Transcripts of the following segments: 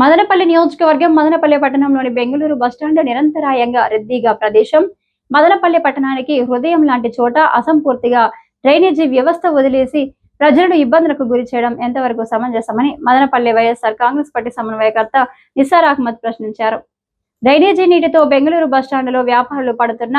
మదనపల్లి నియోజకవర్గం మదనపల్లి పట్టణంలోని బెంగళూరు బస్టాండ్ నిరంతరాయంగా రద్దీగా ప్రదేశం. మదనపల్లి పట్టణానికి హృదయం లాంటి చోట అసంపూర్తిగా డ్రైనేజీ వ్యవస్థ వదిలేసి ప్రజలను ఇబ్బందులకు గురి చేయడం ఎంతవరకు సమంజసమని మదనపల్లి వైఎస్ఆర్ కాంగ్రెస్ పార్టీ సమన్వయకర్త నిసార్ అహ్మద్ ప్రశ్నించారు. డ్రైనేజీ నీటితో బెంగళూరు బస్టాండ్లో వ్యాపారులు పడుతున్న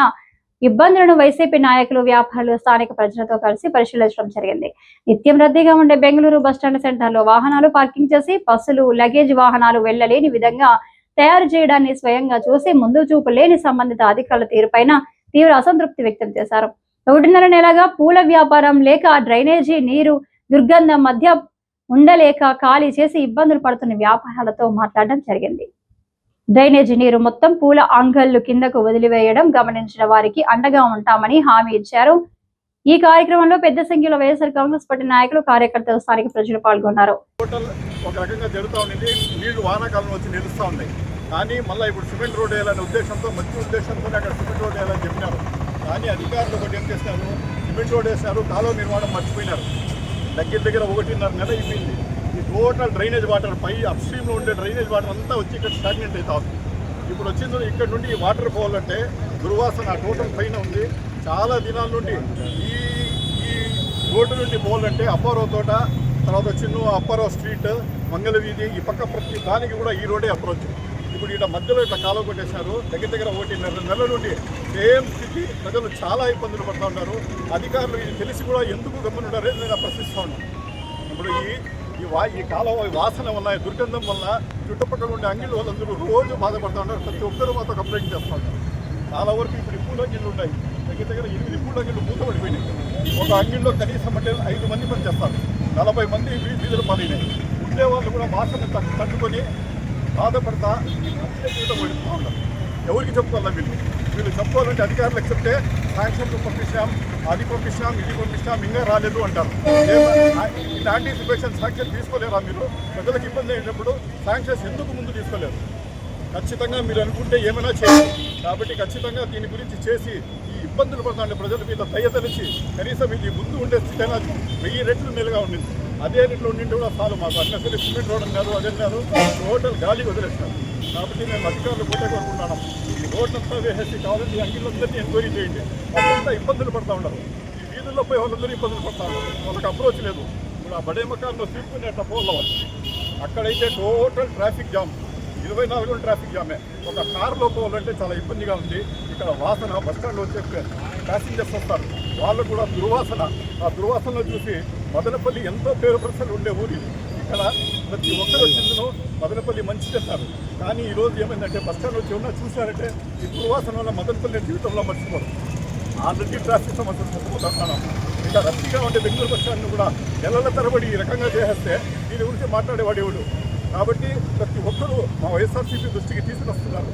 ఇబ్బందులను వైసీపీ నాయకులు వ్యాపారులు స్థానిక ప్రజలతో కలిసి పరిశీలించడం జరిగింది. నిత్యం రద్దీగా ఉండే బెంగళూరు బస్టాండ్ సెంటర్లో వాహనాలు పార్కింగ్ చేసి బస్సులు లగేజ్ వాహనాలు వెళ్ళలేని విధంగా తయారు చేయడాన్ని స్వయంగా చూసి ముందు చూపు లేని సంబంధిత అధికారుల తీరుపైన తీవ్ర అసంతృప్తి వ్యక్తం చేశారు. ఒకటిన్నర నెలగా పూల వ్యాపారం లేక డ్రైనేజీ నీరు దుర్గంధం మధ్య ఉండలేక ఖాళీ చేసి ఇబ్బందులు పడుతున్న వ్యాపారాలతో మాట్లాడడం జరిగింది. డ్రైనేజీ నీరు మొత్తం పూల అంగళ్ళు కిందకు వదిలివేయడం గమనించిన వారికి అండగా ఉంటామని హామీ ఇచ్చారు. ఈ కార్యక్రమంలో పెద్ద సంఖ్యలో వైఎస్ఆర్ కాంగ్రెస్ పార్టీ నాయకులు కార్యకర్తలు స్థానిక ప్రజలు పాల్గొన్నారు. ఒక రకంగా జరుగుతూ ఉండింది నీళ్ళు వానాకాలం వచ్చి నిలుస్తూ ఉన్నాయి. కానీ మళ్ళీ ఇప్పుడు సిమెంట్ రోడ్ వేయాలనే ఉద్దేశంతో మంచి ఉద్దేశంతో అక్కడ సిమెంట్ రోడ్ వేయాలని చెప్పినారు. కానీ అధికారులు ఒకటి ఏం చేసినారు? సిమెంట్ రోడ్ వేసినారు. కాలువ నిర్మాణం మర్చిపోయినారు. దగ్గర దగ్గర ఒకటిన్నర నెల అయిపోయింది. ఈ టోటల్ డ్రైనేజ్ వాటర్ పై అప్స్ట్రీమ్లో ఉండే డ్రైనేజ్ వాటర్ అంతా వచ్చి ఇక్కడ స్టాగ్నెంట్ అవుతా ఉంది ఇప్పుడు వచ్చింది ఇక్కడ నుండి ఈ వాటర్ పోవాలంటే దుర్వాసన టోటల్ పైన ఉంది. చాలా దినాల నుండి ఈ ఈ రోడ్డు నుండి పోవాలంటే అప్పారో తోట తర్వాత చిన్న అప్పారో స్ట్రీట్ మంగళ వీధి ఈ పక్క ప్రతి దానికి కూడా ఈ రోడే అప్రోచ్. ఇప్పుడు ఇక్కడ మధ్యలో ఇట్లా కాలువ కొట్టేశారు. దగ్గర దగ్గర ఒకటిన్నర నెలల నుండి సేమ్ స్థితి. ప్రజలు చాలా ఇబ్బందులు పడుతూ ఉన్నారు. అధికారులు ఇది తెలిసి కూడా ఎందుకు గమనుండారని నేను ప్రశ్నిస్తూ ఉన్నాను ఇప్పుడు ఈ ఈ వా ఈ కాలం ఈ వాసన వల్ల దుర్గంధం వల్ల చుట్టుపక్కల ఉండే అంగిళ్ళు వాళ్ళందరూ రోజు బాధపడుతూ ఉంటారు. ప్రతి ఒక్కరూ మాతో కంప్లైంట్ చేస్తూ ఉంటారు. చాలా వరకు ఇప్పుడు ఈ పూల అంగిళ్ళు ఉన్నాయి. దగ్గర దగ్గర ఎనిమిది పూల అంగిళ్ళు మూతపడిపోయినాయి ఒక అంగిల్లో కనీసం అంటే ఐదు మంది పని చేస్తారు. నలభై మంది వీధులు పాలైనాయి ఉండే వాళ్ళు కూడా వాసన తట్టు- తట్టుకొని బాధపడతా జీవితం పడుతూ ఉంటారు ఎవరికి చెప్పుకోవాలా వీళ్ళు? వీళ్ళు చెప్పుకోవాలంటే అధికారులకు చెప్తే శాంక్షన్లు పంపించాం అది పంపించాం ఇది పంపించాం ఇంకా రాలేదు అంటారు. ఏమ- ఇట్లా శాంక్షన్ తీసుకోలేరా మీరు? ప్రజలకు ఇబ్బంది అయినప్పుడు శాంక్షన్స్ ఎందుకు ముందు తీసుకోలేరు? ఖచ్చితంగా మీరు అనుకుంటే ఏమైనా చేయాలి. కాబట్టి ఖచ్చితంగా దీని గురించి చేసి ఈ ఇబ్బందులు పడుతుండే ప్రజల మీద దయ తెలిసి కనీసం ఇది ముందు ఉండే స్థితి అయినా వెయ్యి రెట్లు మేలుగా ఉండింది. అదే రెట్లు ఉండింటే కూడా చాలు. మాకు అట్లా సిమెంట్ రోడ్ అన్నారు అదే అన్నారు టోటల్ గాలి వదిలేస్తారు. కాబట్టి మేము అధికారులు కూడా కోరుకుంటున్నాం ఈ రోడ్ అంతా వేసేసి కావాలంటే ఈ అంగిళ్ళందరినీ ఎంక్వైరీ చేయండి. వాళ్ళంతా ఇబ్బందులు పడతా ఉండరు ఈ వీధుల్లో పోయి వాళ్ళందరూ ఇబ్బందులు పడతా ఉండరు వాళ్ళకి అప్రోచ్ లేదు. ఇప్పుడు ఆ బడే మకాల్లో తీసుకుని అట్లా పోవాలి అక్కడైతే టోటల్ ట్రాఫిక్ జామ్ ఇరవై నాలుగు ట్రాఫిక్ జామే ఒక కారులో పోవాలంటే చాలా ఇబ్బందిగా ఉంది. ఇక్కడ వాసన బస్ స్టాండ్లో వచ్చే ప్యాసింజర్స్ వస్తారు. వాళ్ళు కూడా దుర్వాసన. ఆ దుర్వాసనలో చూసి మదనపల్లి ఎంతో పేరు ప్రసలు ఉండే ఊరి. ఇక్కడ ప్రతి ఒక్కరు వచ్చిందను మదనపల్లి మంచి చెప్తారు కానీ ఈ రోజు ఏమైందంటే బస్ స్టాండ్ వచ్చి ఉన్నా చూశారంటే ఈ దుర్వాసన వల్ల మదనపల్లి జీవితంలో మర్చిపోరు. ఆల్రెడీ ట్రాఫిక్ సమస్యలు చెప్పుకుంటున్నాను ఇంకా రద్దీగా ఉండే బెంగళూరు బస్టాండ్ను కూడా నెలల తరబడి ఈ రకంగా చేసేస్తే దీని గురించి మాట్లాడేవాడేవాడు కాబట్టి ప్రతి ఒక్కరూ మా వైఎస్ఆర్సీపీ దృష్టికి తీసుకొస్తున్నారు.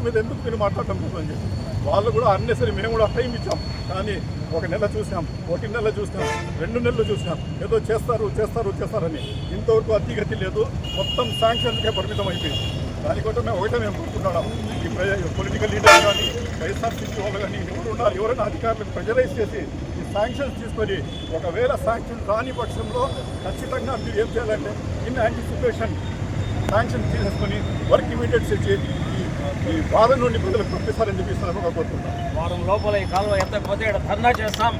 ఇష్యూ మీద ఎందుకు మీరు మాట్లాడటం అని చెప్పి. వాళ్ళు కూడా అన్నెసరి మేము కూడా టైం ఇచ్చాం. కానీ ఒక నెల చూసాం ఒకటి నెల చూసాం రెండు నెలలు చూసాం. ఏదో చేస్తారు చేస్తారు చేస్తారని. ఇంతవరకు అతిగతి లేదు. మొత్తం శాంక్షన్స్కే పరిమితం అయిపోయింది. దానికోసం మేము ఒకటే మేము కోరుకుంటున్నాం. ఈ పొలిటికల్ లీడర్ కానీ వైఎస్ఆర్సీపీ వాళ్ళు కానీ ఎవరు ఉండాలి ఎవరైనా అధికారులకు ప్రెజరైజ్ చేసి ఈ శాంక్షన్స్ తీసుకొని ఒకవేళ శాంక్షన్ రాని పక్షంలో ఖచ్చితంగా మీరు ఏం చేయాలంటే ఇన్ యాంటిసిపేషన్ శాంక్షన్ తీసేసుకొని వర్క్ ఇమీడియట్స్ ఇచ్చి ఈ బాధ నుండి ప్రజలకు తప్పిస్తారని చెప్పి సందర్భంగా కోరుకుంటున్నాం. వారం లోపల ఈ కాలువ ఎత్తకపోతే ఇక్కడ ధర్నా చేస్తాం.